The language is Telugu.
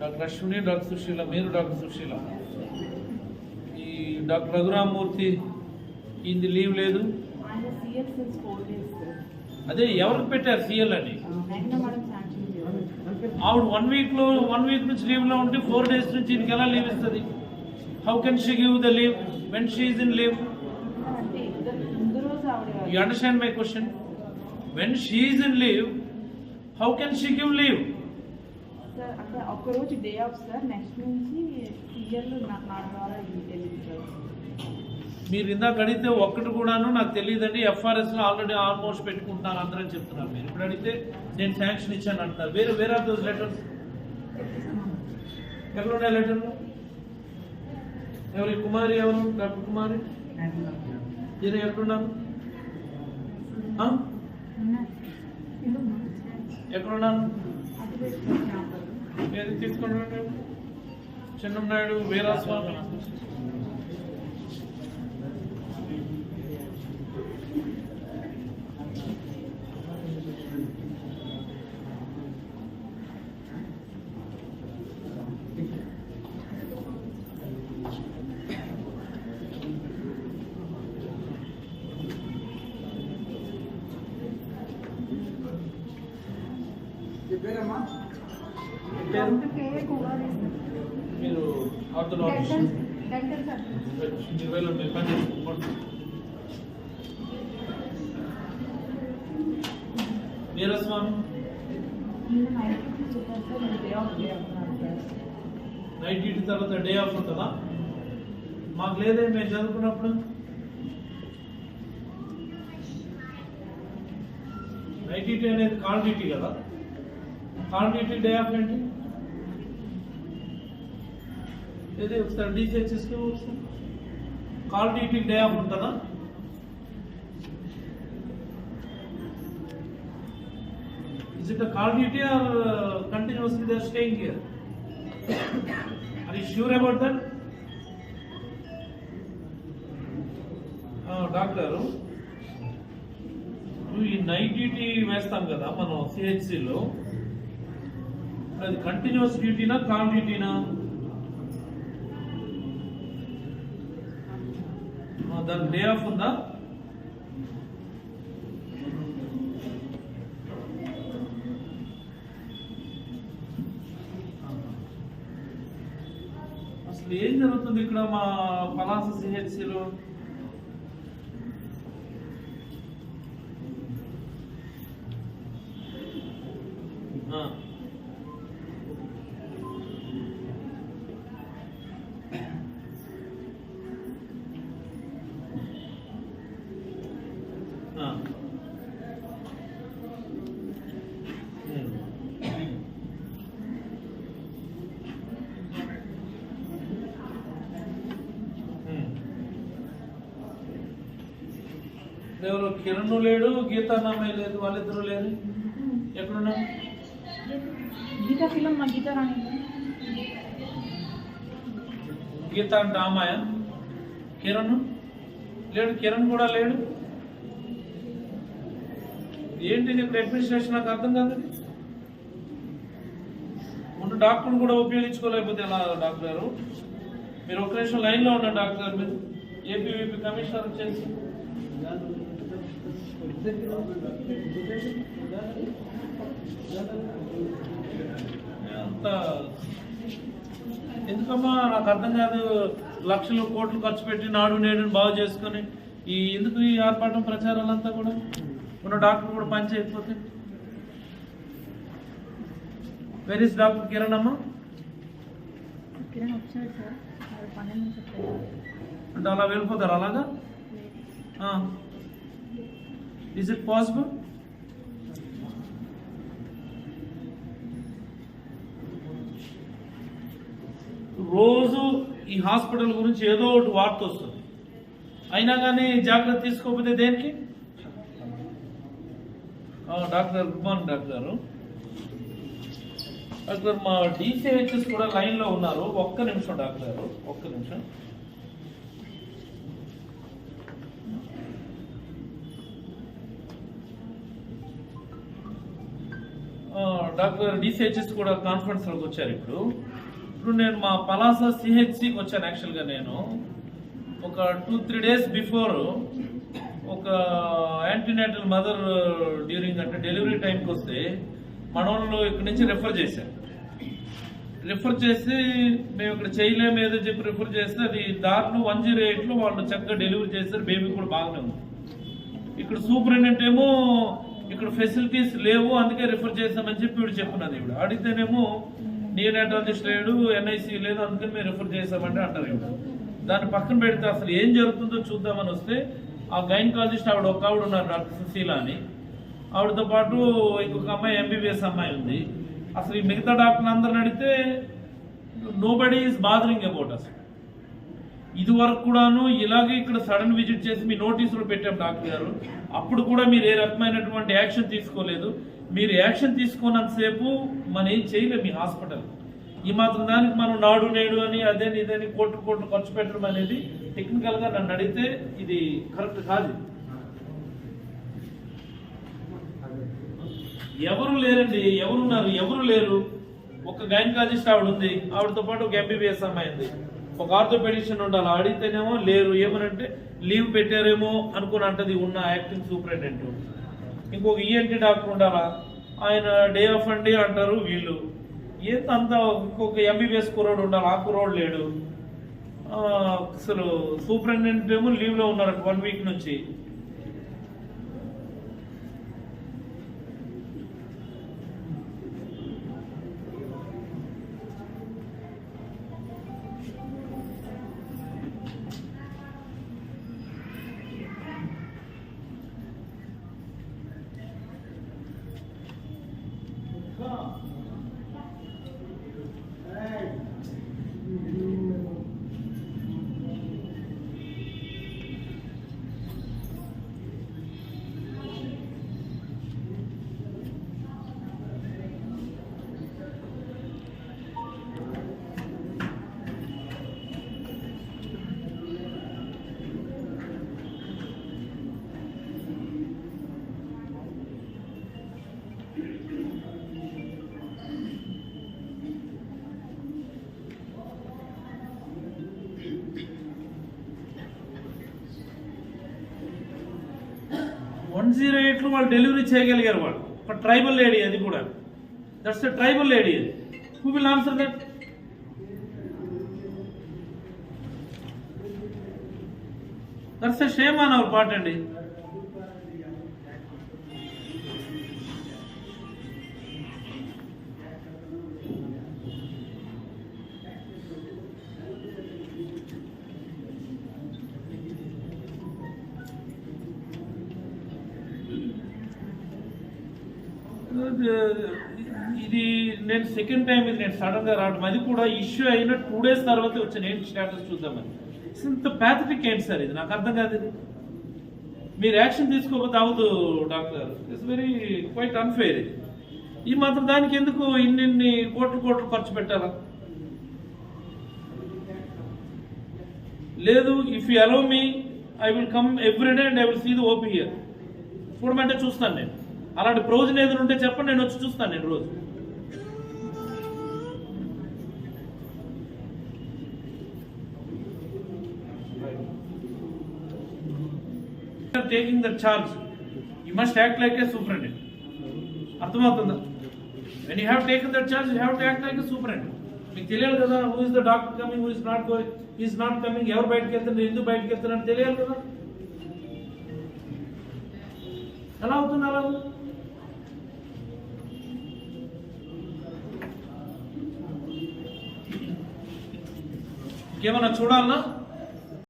డాక్టర్ అశ్విని డాక్టర్ సుశీల మీరు డాక్టర్ సుశీల. ఈ డాక్టర్ రఘురామూర్తి ఇంది లీవ్ లేదు? అదే ఎవరికి పెట్టారు సీఎల్ అని? ఆవిడ వన్ వీక్లో వన్ వీక్ నుంచి లీవ్లో ఉంటే ఫోర్ డేస్ నుంచి ఇంక ఎలా లీవ్ ఇస్తుంది? How can she give the leave when she is in leave you understand my question when she is in leave how can she give leave sir అంటే డే ఆఫ్ సార్ నెక్స్ట్ నుంచి నా ద్వారా మీరు ఇందాక అడిగితే ఒక్కటి కూడాను నాకు తెలియదండి. ఎఫ్ఆర్ఎస్లో ఆల్రెడీ ఆల్మోస్ట్ పెట్టుకుంటున్నారు అందరని చెప్తున్నారు మీరు. ఇప్పుడు అడిగితే నేను శాంక్షన్ ఇచ్చాను అంటున్నారు. వేరే వేరే ఆఫ్ దోస్ లెటర్స్ ఎక్కడ ఉన్నాయి లెటర్లు ఎవరి? కుమారి ఎవరు? డాక్టర్ కుమారి? ఈయన ఎక్కడున్నారు? ఆ? ఎక్కడున్నారు ఏది తీసుకున్నాడు చిన్ననాయుడు వీరాస్వామి. మీరు పని చేసుకోండి నైట్ డ్యూటీ తర్వాత డే ఆఫ్ ఉంటుందా? మాకు లేదే మేము చదువుకున్నప్పుడు. నైట్ డ్యూటీ అనేది కాల్ డ్యూటీ కదా? ఆర్డిటీ డే ఆఫ్ ఏంటి? ఏది ఒకసారి డీసెచ్ఎస్కి ఆర్డిటీ డే ఆఫ్ ఉంటుందా? Is it call duty or continuously they are staying here I sure about doctor నువ్వు ఈ నైట్ డ్యూటీ వేస్తాం కదా మనం సిహెచ్సిలో అది కంటిన్యూస్ డ్యూటీనా కాల్ డ్యూటీనా డే ఆఫ్ ఉందా? అసలు ఏం జరుగుతుంది ఇక్కడ మా పలాస సిహెచ్సిలో ఎవరు కిరణ్ లేడు గీతానామయ్య లేదు వాళ్ళిద్దరూ లేరు. ఎక్కడున్నారు గీతా ఫిలం మా గీతా రాణి. గీత అంటే అమ్మాయ కిరణ్? లేడు కిరణ్ కూడా లేడు. ఏంటి నీకు అడ్మినిస్ట్రేషన్? నాకు అర్థం కాదు ఇది. ముందు డాక్టర్ని కూడా ఉపయోగించుకోలేకపోతే ఎలా డాక్టర్ గారు? మీరు ఒక నిమిషం లైన్లో ఉన్నారు డాక్టర్ గారు మీరు. ఏపీవీపీ కమిషనర్ వచ్చేసి. అంత ఎందుకమ్మా? నాకు అర్థం కాదు. లక్షలు కోట్లు ఖర్చు పెట్టి నాడు నేడు బాగు చేసుకొని ఈ ఎందుకు ఈ ఆర్పాటం ప్రచారాలంతా కూడా? ఉన్న డాక్టర్ కూడా పని చేయకపోతే? వెర్ ఇస్ డాక్టర్ కిరణ్ అమ్మ? అంటే అలా వెళ్ళిపోతారు అలాగా? ఇస్ ఇట్ పాసిబుల్ రోజు ఈ హాస్పిటల్ గురించి ఏదో ఒకటి వార్త వస్తుంది. అయినా కానీ జాగ్రత్త తీసుకోకపోతే దేనికి? Doctor good morning doctor. Doctor మా డిసిహెచ్ఎస్ కూడా లైన్లో ఉన్నారు. ఒక్క నిమిషం డాక్టర్ ఒక్క నిమిషం. డాక్టర్ డిసిహెచ్ఎస్ కూడా కాన్ఫరెన్స్లోకి వచ్చారు ఇప్పుడు. ఇప్పుడు నేను మా పలాస సిహెచ్సికి వచ్చాను యాక్చువల్గా నేను. ఒక టూ త్రీ డేస్ బిఫోర్ ఒక యాంటీనేటల్ మదర్ డ్యూరింగ్ అంటే డెలివరీ టైంకి వస్తే మన వాళ్ళు ఇక్కడి నుంచి రెఫర్ చేశారు. రిఫర్ చేసి మేము ఇక్కడ చేయలేము ఏదో చెప్పి రిఫర్ చేస్తే అది దారిలో వన్ జీరో ఎయిట్లో వాళ్ళు చక్కగా డెలివరీ చేశారు బేబీ కూడా బాగానే ఉంది. ఇక్కడ సూపరింటెండెంట్ ఏమో ఇక్కడ ఫెసిలిటీస్ లేవు అందుకే రిఫర్ చేస్తామని చెప్పి వీడు చెప్పున్నది ఇప్పుడు అడిగితేనేమో నియోనాటాలజిస్ట్ లేడు ఎన్ఐసి లేదు అందుకని మేము రిఫర్ చేస్తామంటే అంటారు ఇప్పుడు దాన్ని పక్కన పెడితే అసలు ఏం జరుగుతుందో చూద్దామని వస్తే ఆ గైనకాలజిస్ట్ ఆవిడ ఒక ఆవిడ ఉన్నారు డాక్టర్ సుశీల అని. ఆవిడతో పాటు ఇంకొక అమ్మాయి ఎంబీబీఎస్ అమ్మాయి ఉంది. అసలు ఈ మిగతా డాక్టర్లు అందరిని అడిగితే nobody is bothering about అసలు ఇది వరకు కూడాను ఇలాగే ఇక్కడ సడన్ విజిట్ చేసి మీ నోటీసులు పెట్టాం డాక్టర్ గారు. అప్పుడు కూడా మీరు ఏ రకమైనటువంటి యాక్షన్ తీసుకోలేదు. మీరు యాక్షన్ తీసుకున్నంతసేపు మనం ఏం చేయలేము మీ హాస్పిటల్. ఈ మాత్రం దానికి మనం నాడు నేడు అని అదే ఇదని కోట్లు కోట్లు ఖర్చు పెట్టడం అనేది టెక్నికల్గా నన్ను అడిగితే ఇది కరెక్ట్ కాదు. ఎవరు లేరండి? ఎవరున్నారు? ఎవరు లేరు? ఒక గైనకాలజిస్ట్ ఆవిడ ఉంది. ఆవిడతో పాటు ఒక ఎంబీబీఎస్ అమ్మాయి ఉంది. ఒక ఆర్థోపెడిషన్ ఉండాలి. అడిగితేనేమో లేరు. ఏమనంటే లీవ్ పెట్టారేమో అనుకుని అంటది ఉన్న యాక్టింగ్ సూపరింటెండెంట్ ఇంకొక ఈఎన్టీ డాక్టర్ ఉండాలా? ఆయన డే ఆఫ్ అండి అంటారు వీళ్ళు. ఏంత ఇంకొక ఎంబీబీఎస్ కుర్రోడు ఉండాలి ఆ కుర్రోడు లేడు. అసలు సూపరింటెండెంట్ ఏమో లీవ్లో ఉన్నారు ఉన్నారంట వన్ వీక్ నుంచి. మంచి జీరో వాళ్ళు డెలివరీ చేయగలిగారు వాళ్ళు. ఒక ట్రైబల్ లేడీ అది కూడా. దట్స్ ఎ ట్రైబల్ లేడీ అది who will answer that that's a shame on our part అండి. ఇది నేను సెకండ్ టైం ఇది నేను సడన్గా రావడం అది కూడా ఇష్యూ అయిన టూ డేస్ తర్వాత వచ్చాను ఏంటి స్టేటస్ చూద్దామని. ఇంత ప్యాథటిక్ ఏంటి సార్ ఇది? నాకు అర్థం కాదు ఇది. మీరు యాక్షన్ తీసుకోకపోతే అవదు doctor. It's very quite unfair ఇది. ఈ మాత్రం దానికి ఎందుకు ఇన్నిన్ని కోట్లు కోట్లు ఖర్చు పెట్టాలా? లేదు if you allow me I will come every day and I will see the OP here చూడమంటే చూస్తాను నేను. అలాంటి ప్రయోజనం ఏదైనా ఉంటే చెప్పండి నేను వచ్చి చూస్తాను నేను రోజు. Taking the charge you must act like a అండి అర్థమవుతుందా? When you have taken that charge you have to act like a అండి మీకు తెలియాలి కదా who is the doctor coming who is not going is not coming ఎవరు బయటకు వెళ్తున్నారు ఎందుకు బయటకు వెళ్తున్నారు తెలియాలి కదా. ఎలా అవుతుంది అలా ఏమన్నా చూడాలనా?